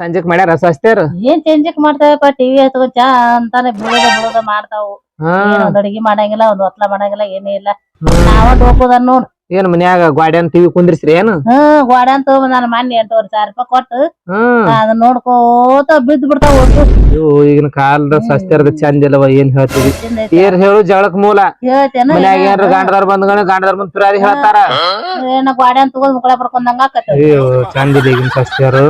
ಸಂಜೆಕ್ ಮಾಡ್ಯಾರ ಸ್ವಸ್ತ್ಯಾರ ಏನ್ ಚೇಂಜಕ್ ಮಾಡ್ತಾವಪ್ಪ ಟಿವಿ ಹಚ್ಕೊಂಡ್ ಚಾ ಅಂತಾನೆ ಬಿಡೋದ ಬಿಡೋದ ಮಾಡ್ತಾವು. ಒಂದ್ ಅಡಿಗೆ ಮಾಡಂಗಿಲ್ಲ ಒಂದ್ ಒತ್ಲ ಮಾಡಂಗಿಲ್ಲ ಏನೇ ಇಲ್ಲ. ನಾವ ಹೋಗೋದ ನೋಡ್. ಏನ್ ಮನ್ಯಾಗ ಗ್ವಾಡ್ಯಾನ್ ಟಿವಿ ಕುಂದ್ರಿಸ್ರಿ ಏನು? ಹ್ಮ್ ಗೋಡೆ ಅಂತ ನಾನು ಮೊನ್ನೆ ಎಂಟೂವರೆ ಸಾವಿರ ರೂಪಾಯಿ ಕೊಟ್ಟು ಹ್ಮ್ ಅದನ್ನ ನೋಡ್ಕೋತ ಬಿದ್ದು ಬಿಡ್ತಾವ ಒಟ್ಟು. ಇವು ಈಗಿನ ಕಾಲದ ಸಸ್ತಿರದ ಚಂದ ಇಲ್ಲವ ಏನ್ ಹೇಳ್ತೀವಿ ಏನ್ ಹೇಳು ಜಗಳಕ್ ಮೂಲ. ಹೇಳ್ತೇನ ಮನ್ಯಾಗ ಏನ್ರ ಗಾಂಡದಾರ್ ಬಂದ ಗಾಂಡದಾರ್ ಬಂದ್ ಪಿರಾರಿ ಹೇಳ್ತಾರ. ಏನ ಗೋಡೆ ಅಂತ ತಗೊಂಡ್ ಮುಕ್ಕಳ ಪಡ್ಕೊಂಡಂಗ ಆಕತ್ತ ಅಯ್ಯೋ ಚಂದ ಇಲ್ಲ ಈಗಿನ ಸಸ್ತಿಯರು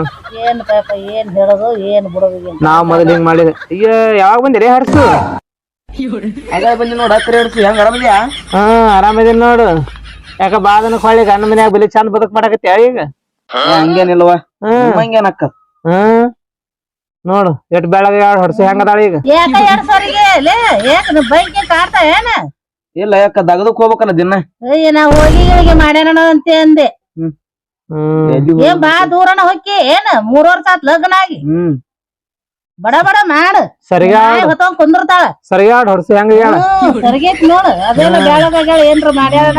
ಏನ್ ಪಾಪ ಏನ್ ಹೇಳೋದು ಏನ್ ಬಿಡೋದು ಏನ್ ನಾವ್ ಮೊದಲ್ ಹಿಂಗ್ ಮಾಡಿದ. ಈಗ ಯಾವಾಗ ಬಂದಿರಿ ಹರ್ಸು ಬಂದಿ ನೋಡ ಕರೆ ಹೆಂಗ್ ಆರಾಮದ್ಯಾ ಹಾ ಆರಾಮದಿನ್ ನೋಡು. ಯಾಕ ಬಾದನ ಹೊಳ್ಳಿ ಗಂಡ ಮನ್ಯಾಗ ಬಲಿ ಚಂದ ಬದಕ್ ಮಾಡಕತ್ತಿ ಈಗ? ಹಂಗೇನಿಲ್ವ ಹ್ಮ್ ಹಂಗೇನಕ್ಕ ಹ್ಮ್ ನೋಡು ಎಟ್ ಬೆಳಗ ಎರಡು ಹೊಡ್ಸಿ ಹೆಂಗದಾಳ ಈಗ? ಯಾಕ ಎರಡ್ ಸಾವಿರಿಗೆ ಲೇ ಏಕ ಬೈಕ್ ಕಾಡ್ತಾ ಏನ? ಇಲ್ಲ ಯಾಕ ದಗದಕ್ ಹೋಗ್ಬೇಕಲ್ಲ ದಿನ? ನಾ ಹೋಗಿ ಹೋಗಿ ಮಾಡ್ಯಾನ ಅಂತೆ ಅಂದೆ. ಏನ್ ಬಾ ದೂರನ ಹೊಕ್ಕಿ ಏನ ಮೂರ್ ವರ್ಷ ಆತ್ ಲಗ್ನ ಆಗಿ ಹ್ಮ್. ಬಡ ಬಡ ಮಾಡ. ಸರಿಗಾಡ್ ಹೊತ್ತೊಂದ್ ಕುಂದಿರ್ತಾಳ. ಸರಿಗಾಡ್ ಹೊಡ್ಸಿ ಹೆಂಗ ಹೇಳ? ಹ್ಮ್, ನೋಡು. ಅದೇನ ಬ್ಯಾಳ ಬ್ಯಾಳ ಏನ್ರ ಮಾಡ್ಯಾಳ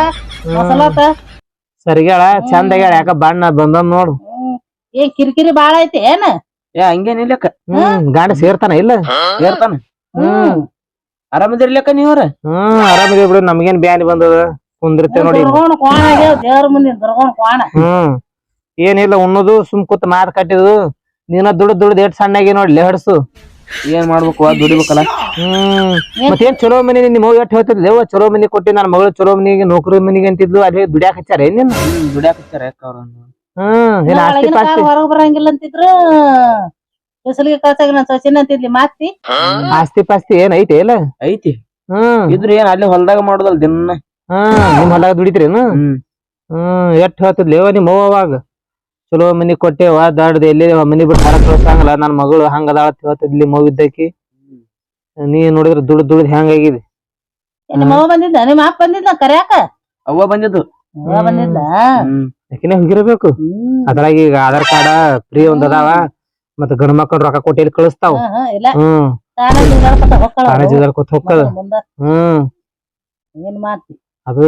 ಮಸಲಾತ ಸರಿಗ್ಯಾಳ ಚಂದ ಆಗ್ಯಾಳ ಯಾಕ ಬಣ್ಣ ಬಂದ ನೋಡು. ಏ ಕಿರಿಕಿರಿ ಬಾಳ ಐತಿ ಏನ? ಏ ಹಂಗೇನಿಲ್ಲಕ್ಕ ಹ್ಮ್ ಗಾಂಡ ಸೇರ್ತಾನ ಇಲ್ಲ? ಸೇರ್ತಾನ. ಹ್ಮ್. ಆರಾಮದಿರ್ಲಕ್ಕ ನೀವ್ರ ಹ್ಮ್ ಆರಾಮದಿ ಬಿಡು ನಮ್ಗೇನ್ ಬ್ಯಾನಿ ಬಂದದ ಕುಂದಿರ್ತೇವ್ ನೋಡಿ. ದುರ್ಗೋಣ ಕ್ವಾಣ ಆಗ್ಯಾವ ದೇವ್ರ ಮುಂದಿನ ದುರ್ಗೋಣ ಕ್ವಾಣ. ಹ್ಮ್. ಏನಿಲ್ಲ ಉಣ್ಣದು ಸುಮ್ ಕೂತ್ ಮಾತ್ ಕಟ್ಟಿದು. ನೀನ ದುಡ್ಡು ದುಡ್ದು ಎಷ್ಟ್ ಸಣ್ಣಾಗಿ ನೋಡ್ಲಿ ಹಡ್ಸು. ಏನ್ ಮಾಡ್ಬೇಕು ದುಡಿಬೇಕಲ್ಲ? ಹ್ಮ್. ಮತ್ತೇನ್ ಚಲೋ ಮನಿ ನಿಮ್ಮ ಮಗು ಎಷ್ಟ್ ಹೇಳ್ತಿದ್ ಅವ್ವ ಚಲೋ ಮನಿ ಕೊಟ್ಟಿ ನನ್ನ ಮಗಳು ಚಲೋ ಮನಿಗೆ ನೌಕರಿ ಮನಿಗೆ ಅಂತಿದ್ಲು ಅಲ್ಲಿ ದುಡ್ಯಾಕ ಹಚ್ಚಾರ ಏನ್ ನಿನ್ನ? ಹ್ಮ್ ದುಡ್ಯಾಕತ್ತಾರ ಯಾಕ ಅವ್ರ ಹ್ಮ್ ಏನ್ ಆಸ್ತಿ ಪಾಸ್ತಿ? ಹೊರಗ್ ಬರಂಗಿಲ್ಲ ಅಂತಿದ್ರು ಬಿಸಿಲಿಗೆ ಕಳ್ಸಾಗ ನಾನು ಸಚಿನ್ ಅಂತಿದ್ಲಿ ಮಾತಿ ಆಸ್ತಿ ಪಾಸ್ತಿ ಏನ್ ಐತಿ ಇಲ್ಲ ಐತಿ. ಹ್ಮ್. ಇದ್ರ ಏನ್ ಅಲ್ಲಿ ಹೊಲ್ದಾಗ ಮಾಡೋದಲ್ಲ ದಿನ. ಹ್ಮ್ ನಿಮ್ ಹೊಲಾಗ ದುಡಿತ್ರೇನು? ಹ್ಮ್. ಹ್ಮ್ ಎಷ್ಟ್ ಹೇಳ್ತಿದ್ಲಿ? ಲೇವ ನಿಮ್ಮ ಅವ್ವ ಅವಾಗ? ಚಲೋ ಮನಿ ಕೊಟ್ಟೇವ ದಡ್ದ ಎಲ್ಲಿ ಮನಿ ಬಿಟ್ಟು ಹೊರಗ್ ಕಳ್ಸಂಗಲ್ಲ. ನನ್ನ ಮಗಳು ಹಂಗದಾಳ ಅಂತ ಹೇಳ್ತಿದ್ಲಿ ಮಗು ಇದ್ದಕಿ ನೀ ನೋಡಿದ್ರ ದುಡ್ದು ದುಡ್ದು ಹೆಂಗಾಗಿದೆ ನಿಮ್ಮ ಅವ್ವ ಬಂದಿದ್ದ? ನಿಮ್ಮ ಅಪ್ಪ ಬಂದಿದ್ದ ಕರ್ಯಾಕ? ಅವ್ವ ಬಂದಿದ್ದು. ಅವ್ವ ಬಂದಿದ್ದ? ಹ್ಮ್. ಯಾಕಿನ ಹೋಗಿರ್ಬೇಕು? ಅದ್ರಾಗ ಈಗ ಆಧಾರ್ ಕಾರ್ಡ್ ಫ್ರೀ ಒಂದ್ ಅದಾವ. ಮತ್ತ ಗಂಡ ಮಕ್ಕಳು ರೊಕ್ಕ ಕೊಟ್ಟು ಇಲ್ಲಿ ಕಳಿಸ್ತಾವ? ಹ್ಮ್, ತಾನ ಹ್ಮ್. ಏನ್ ಮಾಡ್ತಿ? ಅದು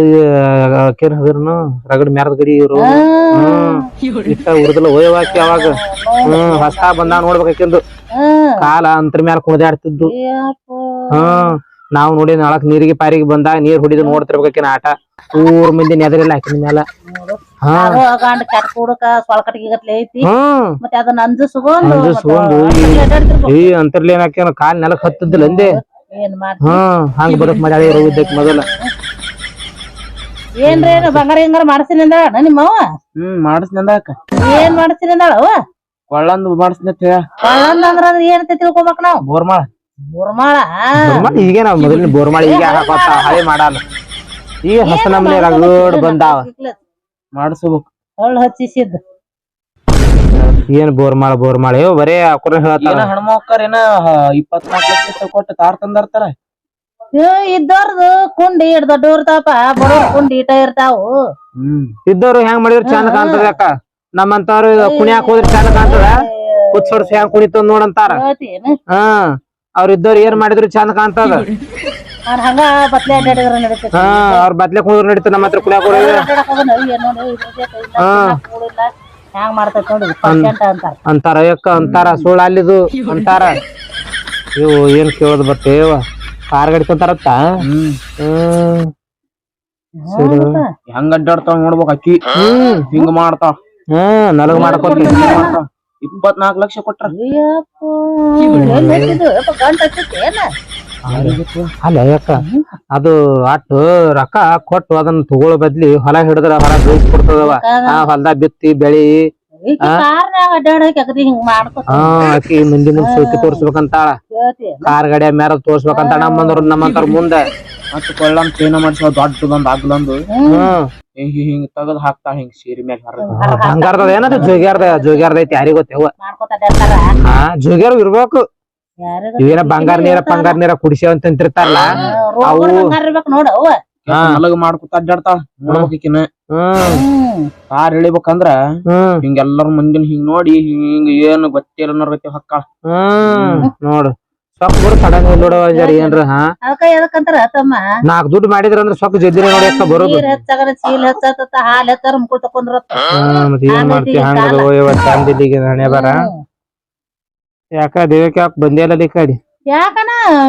ಅಕ್ಕೇನ್ ಹಗರ್ನು ರಗಡ್ ಮ್ಯಾರದ ಗಡಿ ಇವ್ರು. ಹ್ಮ್. ಇಷ್ಟ ಉರ್ದಲ್ಲ ಒಯ್ಯವಾಕಿ ಅವಾಗ. ಹ್ಮ್ ಹೊಸ ಬಂದ ನೋಡ್ಬೇಕಾಕಿಂದು ಹ್ಮ್ ಕಾಲ ಅಂತರ ಮ್ಯಾಲ ಕುಣದಾಡ್ತಿದ್ದು. ಹ್ಮ್ ನಾವ್ ನೋಡಿ ನಾಳಕ್ ನೀರಿಗೆ ಪಾರಿಗೆ ಬಂದಾಗ ನೀರ್ ಹೊಡಿದು ನೋಡ್ತಿರ್ಬೇಕಿನ ಆಟ. ಊರ್ ಮಂದಿ ನೆದರಿಲ್ಲ ಹಾಕಿನ ಮ್ಯಾಲ. ಈ ಅಂತರ್ಲಿ ಹಾಕ್ಯಾನ ಕಾಲ್ ನೆಲಕ್ ಹತ್ತದಿಲ್ಲ ಅಂದೆ. ಹ್ಮ್ ಹಂಗ ಬರಕ್ ಮಾಡ್ಯಾಳ ಇರೋ ಇದ್ದಕ್ ಮೊದಲ. ಏನ್ರಿ ಏನು ಬಂಗಾರ ಹಿಂಗಾರ ಅಂದಾಳ ನಿಮ್ಮ ಅವ್ವ ಹ್ಮ್ ಮಾಡಿಸ್ನಿ ಅಂದಾಕ ಏನ್ ಮಾಡ್ತೀನಿ ಅಂದಾಳ ಅವ್ವ ಕೊಳ್ಳಂದು ಮಾಡಿಸ್ನಿ ಅಂತ ಹೇಳ. ಕಳ್ಳಂದ ಅಂದ್ರ ಅದ್ ಏನ್ ಅಂತ ತಿಳ್ಕೊಬೇಕ್ ನಾವ್? ಬೋರ್ಮಾಳ. ಬುರ್ಮಾಳ? ಬೋರ್ಮಾಳ ಈಗ ನಾವ್ ಮೊದಲಿನ ಬೋರ್ಮಾಳ ಈಗ ಹಾಕೋತ ಹಳೆ ಮಾಡಲ್ಲ ಈಗ ಹೊಸ ನಮ್ನೆ ರಗಡ್ ಬಂದಾವ. ಮಾಡಿಸ್ಬೇಕು. ಹೊಳ್ಳ ಹಚ್ಚಿಸಿದ್ದು. ಏನ್ ಬೋರ್ಮಾಳ ಬೋರ್ಮಾಳ? ಏ ಬರೇ ಅಕುರ ಏನ ಹೇಳ್ತಾರ ಹೆಣ್ಮಕ್ಕಾರ ಏನ ಇಪ್ಪತ್ನಾಲ್ಕು ಲಕ್ಷ ಕೊಟ್ಟು ತಾರ್ ತಂದಾರ್ತಾರ? ಇದ್ದವ್ರದು ಕುಂಡಿ ಹಿಡ್ ದೊಡ್ಡ ಇರ್ತಾವಪ್ಪ ಬಡವ್ರ ಕುಂಡಿ ಇಟ ಇರ್ತಾವು. ಇದ್ದವ್ರು ಹೆಂಗ್ ಮಾಡಿದ್ರ ಚಂದ ಕಾಣ್ತದ ಅಕ್ಕ. ನಮ್ಮಂತವ್ರು ಕುಣಿಯಾಕ ಹೋದ್ರೆ ಚಂದ ಕಾಣ್ತದ. ಕುತ್ಸೋಡ್ಸ್ ಹೆಂಗ್ ಕುಣಿತ ನೋಡಂತಾರ. ಹಾ. ಅವ್ರ ಇದ್ದವ್ರು ಏನ್ ಮಾಡಿದ್ರು ಚಂದ ಕಾಣ್ತದ. ಹಂಗ ಬತ್ಲೆ ಅಡ್ಡಾಡಿದ್ರ ನಡೀತ ಹಾ ಅವ್ರ ಬತ್ಲೆ ಕುಣಿದ್ರು ನಡೀತದ ನಮ್ಮ ಹತ್ರ ಕುಣಿಯಾಕ ಹೋದ್ರೆ. ಹ್ಯಾಂಗ್ ಮಾಡ್ತೈತ್ ನೋಡಿ ಅಂತಾರ. ಅಯ್ಯಕ್ಕ ಅಂತಾರ ಸುಳ್ಳ ಅಲ್ಲಿದು ಅಂತಾರ. ಇವು ಏನ್ ಕೇಳೋದ್ ಬರ್ತೇವ. ಕಾರ್ ಗಾಡಿ ತಂತಾರತ್ತ ಹ್ಮ್. ಹ್ಮ್. ಸರಿ. ಹೆಂಗ್ ಅಡ್ಡಾಡ್ತಾವ ನೋಡ್ಬೇಕು ಅಕ್ಕಿ. ಹ್ಮ್. ಹಿಂಗ್ ಮಾಡ್ತಾವ. ಹ್ಮ್ ನಲಗ ಮಾಡ್ಕೊತ ಇಪ್ಪತ್ನಾಲ್ಕು ಲಕ್ಷ ಕೊಟ್ರ. ಅಲ್ಲ ಯಾಕ? ಅದು ಅಟ್ಟು ರೊಕ್ಕ ಕೊಟ್ಟು ಅದನ್ನ ತಗೊಳ್ಳೋ ಬದ್ಲಿ ಹೊಲ ಹಿಡಿದ್ರ ಹೊಲ ಕೊಡ್ತದವ. ಆ ಹೊಲ್ದಾಗ ಬಿತ್ತಿ ಬೆಳಿ ಹಾ ಆಕಿ ಮಂದಿ ಮುಂದ್ ಸೋಕಿ ತೋರ್ಸ್ಬೇಕಂತಾಳ. ಕಾರ್ ಗಡಿಯ ಮ್ಯಾರ ತೋರ್ಸ್ಬೇಕಂತ ನಮ್ಮಂದ್ರ ನಮ್ಮಂತರ ಮುಂದೆ. ಮತ್ತ ಕೊಳ್ಳಂ ಚೇನ ಮಾಡ್ಸೋ ದೊಡ್ಡ ಆಗ್ಲೊಂದು. ಹ್ಮ್. ಹಿಂಗ್ ಹಿಂಗ್ ತೆಗದ್ ಹಾಕ್ತಾ ಹಿಂಗ್ ಸೀರಿ ಮ್ಯಾಗ ಹಂಗಾರ್ದ ಏನದ? ಜೋಗ್ಯಾರ್ದ ಜೋಗ್ಯಾರ್ದ ಐತಿ ಯಾರಿಗ ಗೊತ್ತೇವ ಹಾ ಜೋಗ್ಯಾರು ಇರ್ಬೇಕು. ಏನ ಇವೇನ ಬಂಗಾರ ನೀರ ಬಂಗಾರ ನೀರ ಕುಡಿಸ್ಯಾವ ಅಂತ ಅಂತಿರ್ತಾರಲ್ಲ ರೋಗಗಳು ನಲಗ ಮಾಡ್ಕೊತ ಅಡ್ಡಾಡ್ತಾಳ. ಹ್ಮ್ ಕಾರ್ ಇಳಿಬೇಕಂದ್ರ ಹ್ಮ್ ಹಿಂಗ ಎಲ್ಲಾರ ಮಂದಿನ ಹಿಂಗ್ ನೋಡಿ ಹಿಂಗ್ ಏನು ಗೊತ್ತಿಲ್ಲ ಅನ್ನೋರ್ಗತಿ ಹಕ್ಕಾಳ ಹ್ಮ್ ನೋಡು. ಸೊಕ್ಕ ಸಡನ್ ಏನ್ರ ಹಾ. ನಾಕ್ ದುಡ್ಡು ಮಾಡಿದ್ರ ಅಂದ್ರ ಸೊಕ್ಕ ಜದ್ದಿನ ನೋಡಿ ಬರೋದು. ಚೀಲ್ ಹೆಚ್ಚತ್ತ ಹಾಲ್ ಹೆಚ್ಚಾರ ಮುಕ್ಕುಳ್ ತಕೊಂಡ್ರತ್ತ ಹಾ, ಮತ್ತೆ ಏನ್ ಮಾಡ್ತಿ ಹಂಗದ ಓಯವ ಚಂದಿಲ್ಲಿಗೆ ಹಣೆ ಬರ. ಯಾಕ ದೇವಕ್ಕೆ ಯಾಕೆ ಬಂದೇ ಇಲ್ಲ ಯಾಕ ಕಡೆ?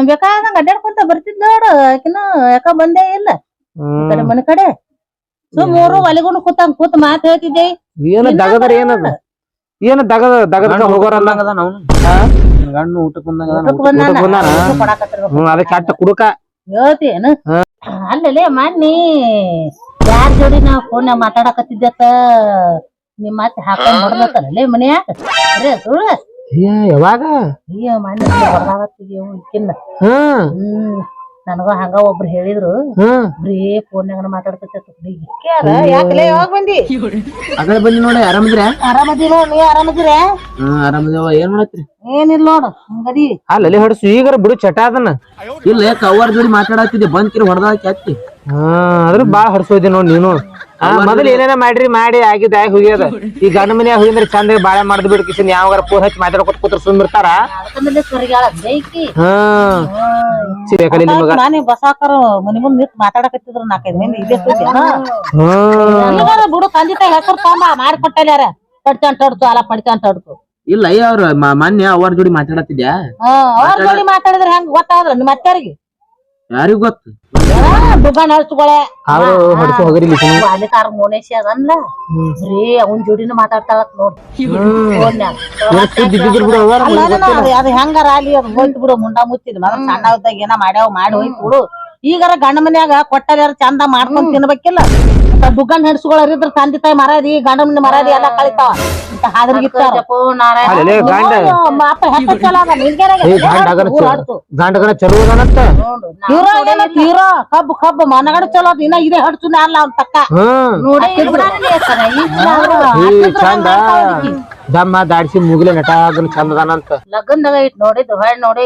ಬೇಕಾದಂಗ ಅಡ್ಡಾಡ್ಕೊಂತ ಬರ್ತಿದ್ ನೋಡು ಆಕಿನ ಯಾಕ ಬಂದೇ ಇಲ್ಲ. ಈ ಕಡೆ ಮನೆ ಕಡೆ. ಸುಮ್ ಮೂರು ಒಲಿಗೊಂಡು ಕೂತ ಕೂತ್ ಮಾತ್ ಹೇಳ್ತಿದ್ದೆ. ಏನ ದಗದರ ಏನದ? ಏನ ದಗದ ದಗದ ಹೋಗೋರಲ್ಲ? ಗಣ್ಣು ಊಟಕ್ಕೆ ಬಂದಾಗ ಬಂದಾನ. ಊಟಕ್ ಬಂದಾನ? ಅದಕ್ಕೆ ಅಟ್ಟ ಕುಡುಕ. ಹೇಳ್ತೇನು ಅಲ್ಲಲೇ ಮನ್ನಿ ಯಾರ ಜೋಡಿ ನಾವ್ ಫೋನ್ ಮಾತಾಡಕತ್ತಿದ್ದತ್ತ? ನಿಮ್ಮ ಮತ್ತೆ ಹಾಕೊಂಡ್ ನೋಡ್ಬೇಕಲ್ಲ ಮನ್ಯಾಗ? ಅರೇ ಸುಳ್ಳ. ಅಯ್ಯ ಯಾವಾಗ? ಅಯ್ಯ ಮನೆ ಹ್ಮ್ ಹ್ಮ್ ನನಗ ಹಂಗ ಒಬ್ರು ಹೇಳಿದ್ರು. ಹ್ಮ್ ಬರೀ ಫೋನ್ಯಾಗ ಮಾತಾಡ್ಕತ್ತ ಯಾಕಲೇ ಯಾವಾಗ ಬಂದಿ? ಅದೇ ಬಂದಿ ನೋಡಿ ಆರಾಮದ್ರ? ಆರಾಮದಿ ನೋಡ್ ನೀ ಆರಾಮದಿರ? ಹ್ಮ್ ಆರಾಮದೇವ ಏನ್ ಮಾಡತ್ರಿ? ಏನಿಲ್ಲ ನೋಡು ಹಂಗದಿ. ಅಲ್ಲಲ್ಲಿ ಹೊಡ್ಸು ಈಗ ಬಿಡು ಚಟ ಅದನ್ನ. ಇಲ್ಲ ಕವರ್ ಜೋಡಿ ಮಾತಾಡತ್ತಿದ್ದೆ? ಬಂದ್ಕಿರಿ ಹೊಡೆದಾಕಿ ಹತ್ತಿ ಹಾ ಅದ್ರ ಬಾಳ ಹೊಡ್ಸೋದಿ ನೋಡ್ ನೀನು. ಮೊದಲ್ ಏನೇನ ಮಾಡ್ರಿ ಮಾಡಿ ಆಗಿದ್ ಆಗಿ ಹೋಗ್ಯದ. ಈ ಗಂಡ ಮನ್ಯಾಗ ಹೋಗಿಂದ್ರೆ ಚಂದ ಬಾಳೆ ಮಾಡ್ದು ಬಿಡ್ ಕಿಶನ್ ಯಾವಾಗ ಫೋನ್ ಹಚ್ಚಿ ಮಾತಾಡ್ಕೊತ ಕೂತ್ರ ಸುಮ್ಮಿರ್ತಾರ ಅದಕ್ಕಂದ್ರೆ ಸರಿಗಾಳ ಬೈಕಿ ಹಾ. ಸಿಬೇಕಲ್ಲಿ ನಿಮಗ. ನಾನೇ ಬಸಾಕರ ಮನಿ ಮುಂದ್ ನಿಂತ್ ಮಾತಾಡಕತ್ತಿದ್ರು ನಾಲ್ಕೈದು ಮಂದಿ ಇಲ್ಲೇ ಇಲ್ಲಾರ ಬಿಡು ತಂದೆ ತಾಯಿ ಹೆಸರು ತಮ್ಮ ಮಾಡಿ ಕೊಟ್ಟಲ್ಯಾರ ಪಡ್ಕೊಂಡ್ ಹೊಡ್ತು ಅಲ್ಲ ಪಡ್ಕೊಂಡ್ ಹೊಡ್ತು ಇಲ್ಲ ಅಯ್ಯ ಅವ್ರ ಮೊನ್ನೆ ಅವ್ರ ಜೋಡಿ ಮಾತಾಡತ್ತಿದ್ಯಾ? ಅವ್ರ ಜೋಡಿ ಮಾತಾಡಿದ್ರೆ ಹೆಂಗ್ ಗೊತ್ತಾದ್ರ ನಿಮ್ಮ ಅತ್ತಾರಿಗೆ ಯಾರಿಗೂ ಗೊತ್ತು? ಹೊಡ್ಸು ಹೋಗ್ರಿ ಬಾಲಿಕಾರ ಮೋನೇಶಿ ರೀ ಅವನ್ ಜೋಡಿನ ಮಾತಾಡ್ತಾಳ ನೋಡ್. ಅದು ಹೆಂಗಾರ ಅಲ್ಲಿ ಅದು ಹೋಯ್ತು ಬಿಡು ಮುಂಡ ಮುಚ್ಚಿದ್ ಸಣ್ಣ ಇದ್ದಾಗ ಏನ ಮಾಡ್ಯಾವ ಮಾಡಿ ಹೋಯ್ತು ಬಿಡು. ಈಗಾರ ಗಂಡ ಮನ್ಯಾಗ ಕೊಟ್ಟಾರ ಚಂದ ಮಾಡ್ಕೊಂಡ್ ತಿನ್ಬೇಕಿಲ್ಲ. ಅಂತ ದುಗ್ಗಣ್ಣ ಹೆಡ್ಸ್ಕೊಳ್ಳೋರಿದ್ರ ತಂದೆ ತಾಯಿ ಮರಾದಿ ಗಂಡ ಮನೆ ಮರಾದಿ ಎಲ್ಲ ಕಳಿತಾವ. ಅಂತ ಹಾದ್ರಗಿತ್ತಾರ ಹೆತ್ತ ಚಲೋ ಅದ. ಗಂಡಗನ ಅದಾನಂತ. ಏನೋ ಕಬ್ಬು ಕಬ್ಬು ಮನಗಡ ಚಲೋ ಅದ ಇನ್ನ ಇದೇ ಹಡ್ಸುನ ಅಲ್ಲ ಅವ್ನ ತಕ್ಕ. ನೋಡಿ ಚಂದ. ದಮ್ಮ ದಾಡ್ಸಿ ಮುಗಿಲೆ ನಟ ಅದನ್ನ ಚಂದ ಅದಾನಂತ ಲಗ್ನದಾಗ ಇಟ್ ನೋಡಿದ್ ಹೊಳ್ ನೋಡಿ